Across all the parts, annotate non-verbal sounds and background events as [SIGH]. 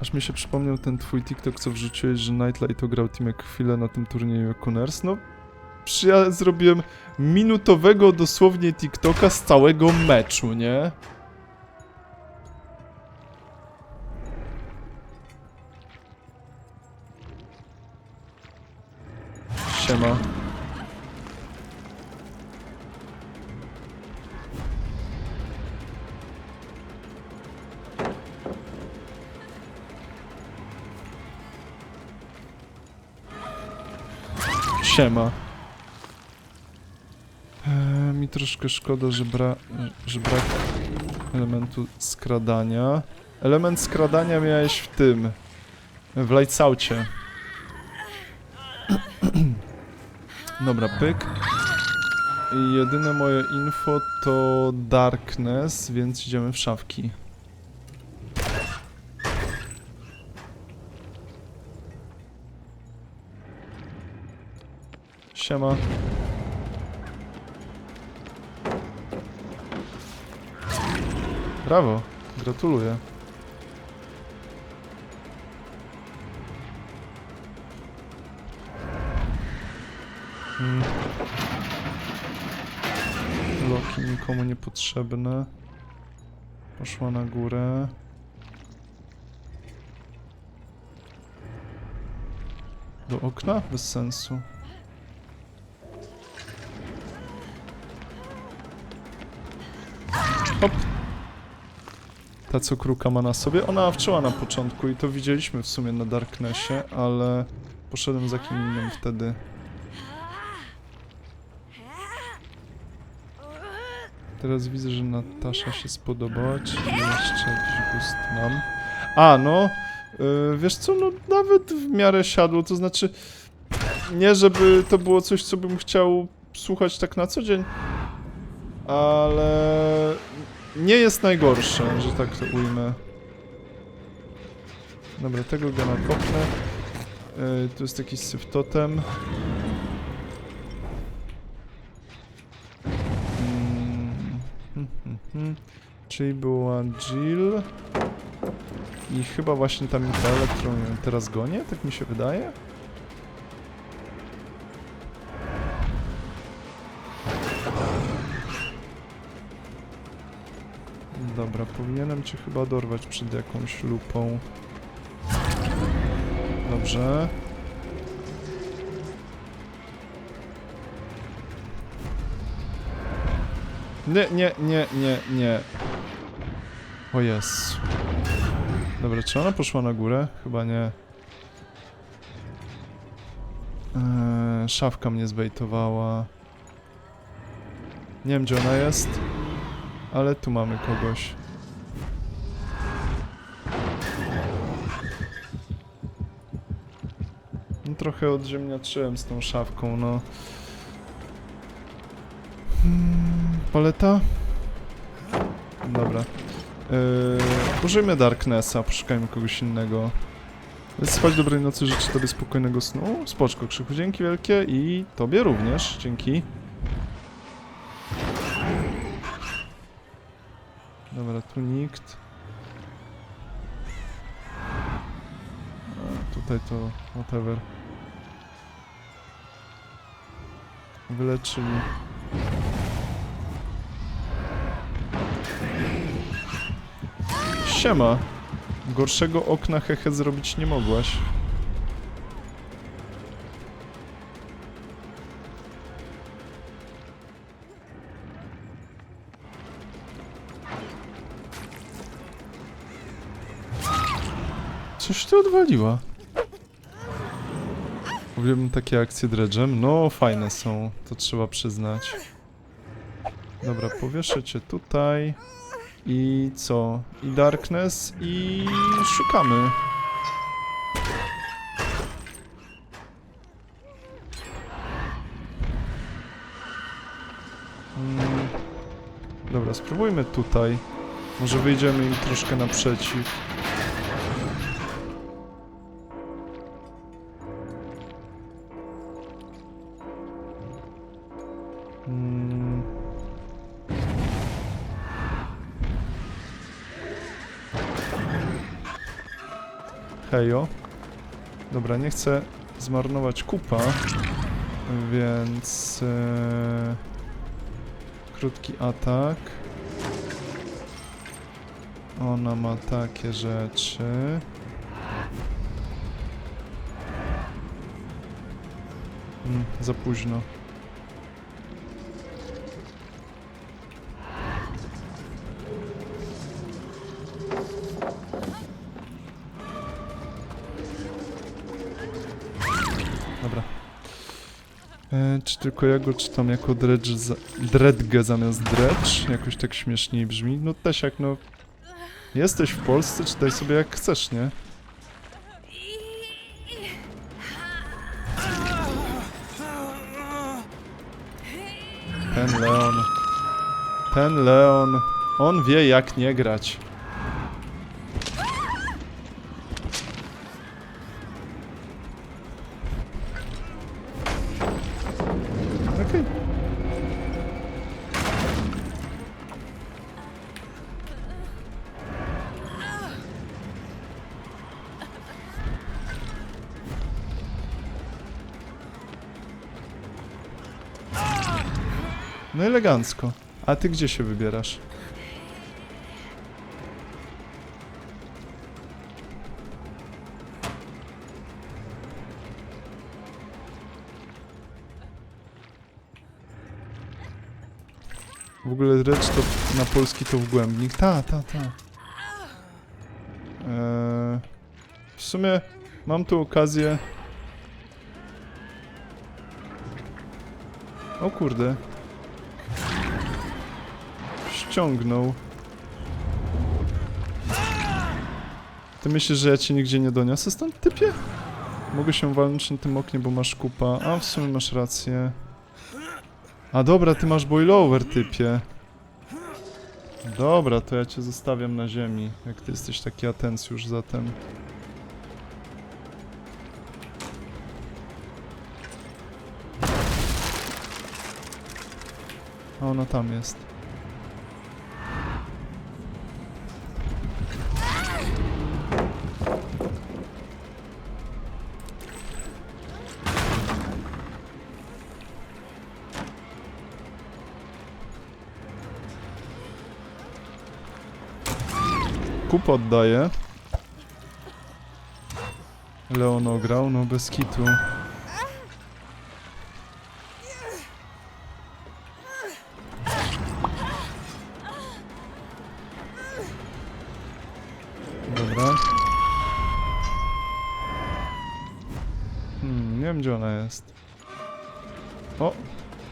Aż mi się przypomniał ten twój TikTok, co wrzuciłeś, że Nightlight ograł Timek chwilę na tym turnieju Kuners. No, ja zrobiłem minutowego dosłownie TikToka z całego meczu, nie? Siema. Eee, mi troszkę szkoda, że, bra że brak elementu skradania. Element skradania miałeś w tym. W Lightsaucie. [CLEARS THROAT] Dobra, pyk. I jedyne moje info to Darkness, więc idziemy w szafki. Siema. Brawo, gratuluję. Hmm. Loki nikomu niepotrzebne. Poszła na górę. Do okna? Bez sensu. Ta co kruka ma na sobie, ona wczyła na początku i to widzieliśmy w sumie na Darknessie, ale poszedłem za kim innym wtedy. Teraz widzę, że Natasza się spodobała, czyli jeszcze jakiś gust mam. A, no, yy, wiesz co, no nawet w miarę siadło, to znaczy nie żeby to było coś, co bym chciał słuchać tak na co dzień, ale nie jest najgorsze, że tak to ujmę. Dobra, tego gana kopnę. Yy, tu jest jakiś syf totem. Mm. Czyli była Jill. I chyba właśnie ta Michaela, którą teraz gonię, tak mi się wydaje. Dobra, powinienem cię chyba dorwać przed jakąś lupą. Dobrze. Nie, nie, nie, nie, nie. O jest. Dobra, czy ona poszła na górę? Chyba nie. Eee, szafka mnie zbejtowała. Nie wiem, gdzie ona jest. Ale tu mamy kogoś. No, trochę odziemniaczyłem z tą szafką, no. Hmm, paleta? Dobra. Yy, użyjmy Darknessa, poszukajmy kogoś innego. Spać dobrej nocy, życzę tobie spokojnego snu. Spoczko, Krzyku, dzięki wielkie i tobie również, dzięki. Dobra, tu nikt. Tutaj to whatever. Wyleczyli. Siema. Gorszego okna hehe zrobić nie mogłaś. Coś ty odwaliła. Uwielbiam takie akcje dredżem. No, fajne są, to trzeba przyznać. Dobra, powieszę cię tutaj. I co? I Darkness i szukamy. Mm. Dobra, spróbujmy tutaj. Może wyjdziemy im troszkę naprzeciw. Hejo. Dobra, nie chcę zmarnować kupa, więc... E, krótki atak. Ona ma takie rzeczy. Mm, za późno. Czy tylko ja go czytam jako dredge za, dredgę zamiast dredge? Jakoś tak śmieszniej brzmi. No też jak no... Jesteś w Polsce, czytaj sobie jak chcesz, nie? Ten Leon. Ten Leon. On wie jak nie grać. No elegancko. A ty gdzie się wybierasz? W ogóle recz to na polski to wgłębnik. Ta, ta, ta. Eee, w sumie mam tu okazję. O kurde. Ściągnął. Ty myślisz, że ja cię nigdzie nie doniosę stąd, typie? Mogę się walnąć na tym oknie, bo masz kupa. A, w sumie masz rację. A dobra, ty masz boilover, typie. Dobra, to ja cię zostawiam na ziemi, jak ty jesteś taki atencjusz zatem. A ona tam jest. Kup oddaje. Leon ograł, no bez kitu. Dobra. Hmm, nie wiem gdzie ona jest. O!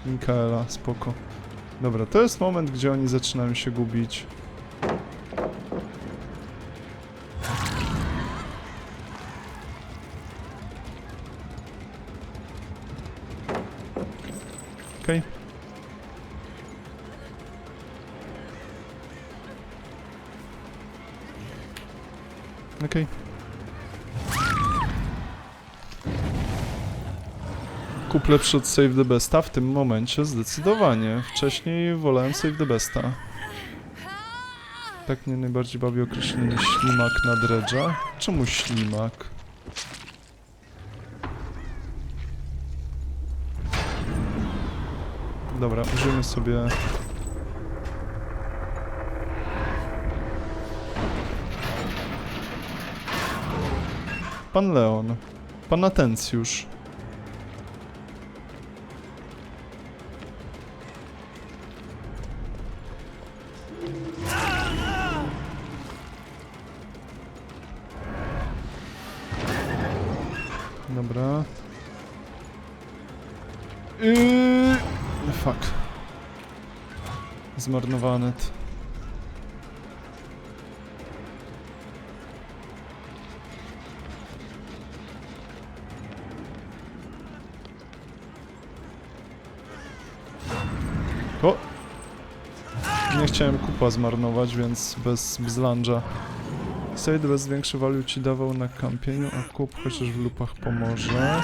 Mikaela, spoko. Dobra, to jest moment, gdzie oni zaczynają się gubić. Okej. Kup lepszy od Save the Besta w tym momencie zdecydowanie. Wcześniej wolałem Save the Besta. Tak mnie najbardziej bawi określenie ślimak na dredża. Czemu ślimak? Dobra, użyjmy sobie... Pan Leon. Pan Atencjusz. Dobra. Yy... Fuck. Zmarnowany. O! Nie chciałem kupa zmarnować, więc bez, bez lunge'a. Side bez większy waliu ci dawał na kampieniu, a kup chociaż w lupach pomoże.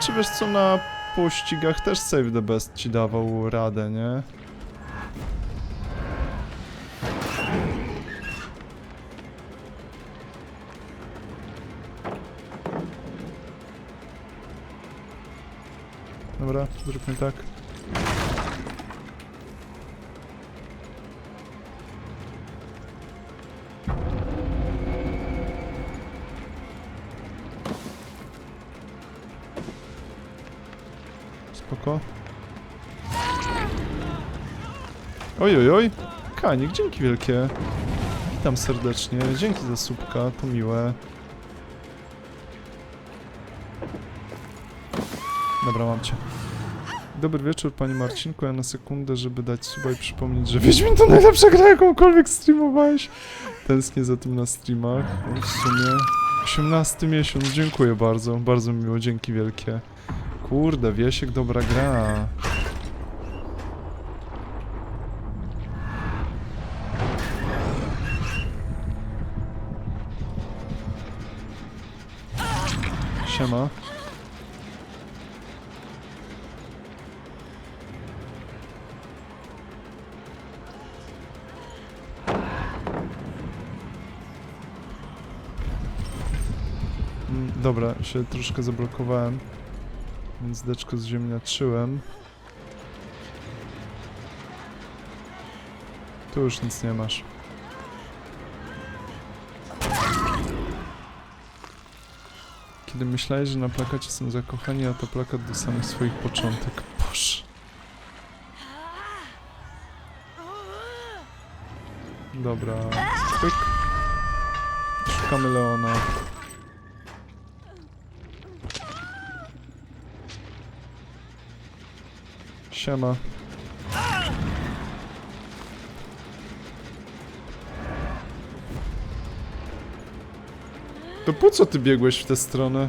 Czy wiesz co, na pościgach też Save the Best ci dawał radę, nie? Dobra, zróbmy tak. Spoko. Oj, oj, oj. Kanik, dzięki wielkie. Witam serdecznie. Dzięki za słupka, to miłe. Dobra, mam cię. Dobry wieczór, Pani Marcinku. Ja na sekundę, żeby dać suba i przypomnieć, że Wiedźmin to najlepsza gra, jakąkolwiek streamowałeś. Tęsknię za tym na streamach. W sumie 18 miesiąc. Dziękuję bardzo. Bardzo miło. Dzięki wielkie. Kurde, Wiesiek, dobra gra. Siema. Mm, Dobra, się troszkę zablokowałem. Więc deczko zziemniaczyłem. Tu już nic nie masz. Kiedy myślałeś, że na plakacie są zakochani, a to plakat do samych swoich początek. Boże. Dobra. Pyk. Szukamy Leona. Siema. To po co ty biegłeś w tę stronę?